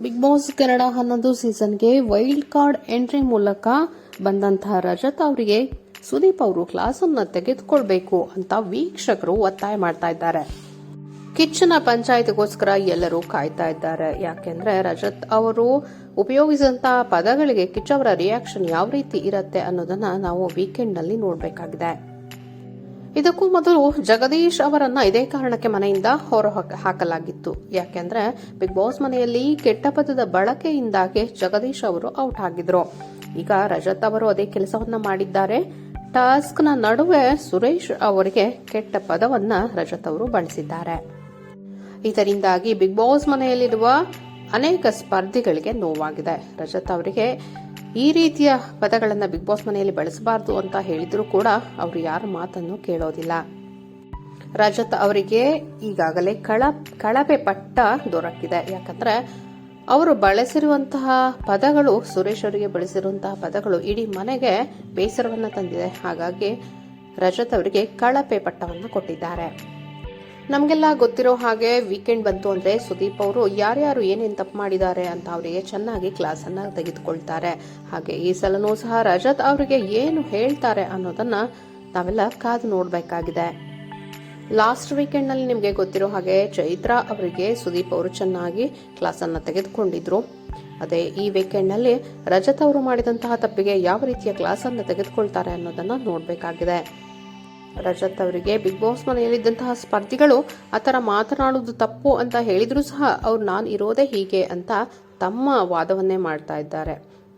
Big boss Kannada ಹನ್ನೊಂದು ಸೀಸನ್ಗೆ wild card entry ಮೂಲಕ ಬಂದಂತಹ ರಜತ್ ಅವರಿಗೆ ಸುದೀಪ್ ಅವರು ಕ್ಲಾಸ್ ಅನ್ನ ತೆಗೆದುಕೊಳ್ಬೇಕು ಅಂತ ವೀಕ್ಷಕರು ಒತ್ತಾಯ ಮಾಡ್ತಾ ಇದ್ದಾರೆ. ಕಿಚ್ಚನ ಪಂಚಾಯತ್ಗೋಸ್ಕರ ಎಲ್ಲರೂ ಕಾಯ್ತಾ ಇದ್ದಾರೆ. ಯಾಕೆಂದ್ರೆ ರಜತ್ ಅವರು ಉಪಯೋಗಿಸಿದಂತಹ ಪದಗಳಿಗೆ ಕಿಚ್ಚ ಅವರ ರಿಯಾಕ್ಷನ್ ಯಾವ ರೀತಿ ಇರುತ್ತೆ ಅನ್ನೋದನ್ನ ನಾವು ವೀಕೆಂಡ್ನಲ್ಲಿ ನೋಡಬೇಕಾಗಿದೆ. ಇದಕ್ಕೂ ಮೊದಲು ಜಗದೀಶ್ ಅವರನ್ನ ಇದೇ ಕಾರಣಕ್ಕೆ ಮನೆಯಿಂದ ಹೊರ ಹಾಕಲಾಗಿತ್ತು. ಯಾಕೆಂದ್ರೆ ಬಿಗ್ ಬಾಸ್ ಮನೆಯಲ್ಲಿ ಕೆಟ್ಟ ಪದದ ಬಳಕೆಯಿಂದಾಗಿ ಜಗದೀಶ್ ಅವರು ಔಟ್ ಆಗಿದ್ರು. ಈಗ ರಜತ್ ಅವರು ಅದೇ ಕೆಲಸವನ್ನ ಮಾಡಿದ್ದಾರೆ. ಟಾಸ್ಕ್ನ ನಡುವೆ ಸುರೇಶ್ ಅವರಿಗೆ ಕೆಟ್ಟ ಪದವನ್ನ ರಜತ್ ಅವರು ಬಳಸಿದ್ದಾರೆ. ಇದರಿಂದಾಗಿ ಬಿಗ್ ಬಾಸ್ ಮನೆಯಲ್ಲಿರುವ ಅನೇಕ ಸ್ಪರ್ಧಿಗಳಿಗೆ ನೋವಾಗಿದೆ. ರಜತ್ ಅವರಿಗೆ ಈ ರೀತಿಯ ಪದಗಳನ್ನು ಬಿಗ್ ಬಾಸ್ ಮನೆಯಲ್ಲಿ ಬಳಸಬಾರ್ದು ಅಂತ ಹೇಳಿದರೂ ಕೂಡ ಅವರು ಯಾರ ಮಾತನ್ನು ಕೇಳೋದಿಲ್ಲ. ರಜತ್ ಅವರಿಗೆ ಈಗಾಗಲೇ ಕಳ, ಕಳಪೆ ಪಟ್ಟ ದೊರಕಿದೆ. ಯಾಕಂದ್ರೆ ಅವರು ಬಳಸಿರುವಂತಹ ಪದಗಳು, ಸುರೇಶ್ ಅವರಿಗೆ ಬಳಸಿರುವಂತಹ ಪದಗಳು ಇಡೀ ಮನೆಗೆ ಬೇಸರವನ್ನ ತಂದಿದೆ. ಹಾಗಾಗಿ ರಜತ್ ಅವರಿಗೆ ಕಳಪೆ ಪಟ್ಟವನ್ನು ಕೊಟ್ಟಿದ್ದಾರೆ. ನಮಗೆಲ್ಲ ಗೊತ್ತಿರೋ ಹಾಗೆ ವೀಕೆಂಡ್ ಬಂತು ಅಂದ್ರೆ ಸುದೀಪ್ ಅವರು ಯಾರ್ಯಾರು ಏನೇನು ತಪ್ಪು ಮಾಡಿದ್ದಾರೆ ಅಂತ ಅವರಿಗೆ ಚೆನ್ನಾಗಿ ಕ್ಲಾಸನ್ನು ತೆಗೆದುಕೊಳ್ತಾರೆ. ಹಾಗೆ ಈ ಸಲನೂ ಸಹ ರಜತ್ ಅವರಿಗೆ ಏನು ಹೇಳ್ತಾರೆ ಅನ್ನೋದನ್ನ ನಾವೆಲ್ಲ ಕಾದು ನೋಡಬೇಕಾಗಿದೆ. ಲಾಸ್ಟ್ ವೀಕೆಂಡ್ನಲ್ಲಿ ನಿಮಗೆ ಗೊತ್ತಿರೋ ಹಾಗೆ ಚೈತ್ರ ಅವರಿಗೆ ಸುದೀಪ್ ಅವರು ಚೆನ್ನಾಗಿ ಕ್ಲಾಸನ್ನು ತೆಗೆದುಕೊಂಡಿದ್ರು. ಅದೇ ಈ ವೀಕೆಂಡ್ನಲ್ಲಿ ರಜತ್ ಅವರು ಮಾಡಿದಂತಹ ತಪ್ಪಿಗೆ ಯಾವ ರೀತಿಯ ಕ್ಲಾಸನ್ನು ತೆಗೆದುಕೊಳ್ತಾರೆ ಅನ್ನೋದನ್ನ ನೋಡಬೇಕಾಗಿದೆ. ರಜತ್ ಅವರಿಗೆ ಬಿಗ್ ಬಾಸ್ ಮನೆಯಲ್ಲಿದ್ದಂತಹ ಸ್ಪರ್ಧಿಗಳು ಆ ಥರ ಮಾತನಾಡೋದು ತಪ್ಪು ಅಂತ ಹೇಳಿದರೂ ಸಹ ಅವ್ರು ನಾನು ಇರೋದೇ ಹೀಗೆ ಅಂತ ತಮ್ಮ ವಾದವನ್ನೇ ಮಾಡ್ತಾ ಇದ್ದಾರೆ.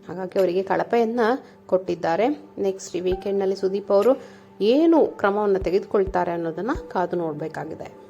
ಹಾಗಾಗಿ ಅವರಿಗೆ ಕಳಪೆಯನ್ನ ಕೊಟ್ಟಿದ್ದಾರೆ. ನೆಕ್ಸ್ಟ್ ಈ ವೀಕೆಂಡ್ನಲ್ಲಿ ಸುದೀಪ್ ಅವರು ಏನು ಕ್ರಮವನ್ನು ತೆಗೆದುಕೊಳ್ತಾರೆ ಅನ್ನೋದನ್ನ ಕಾದು ನೋಡಬೇಕಾಗಿದೆ.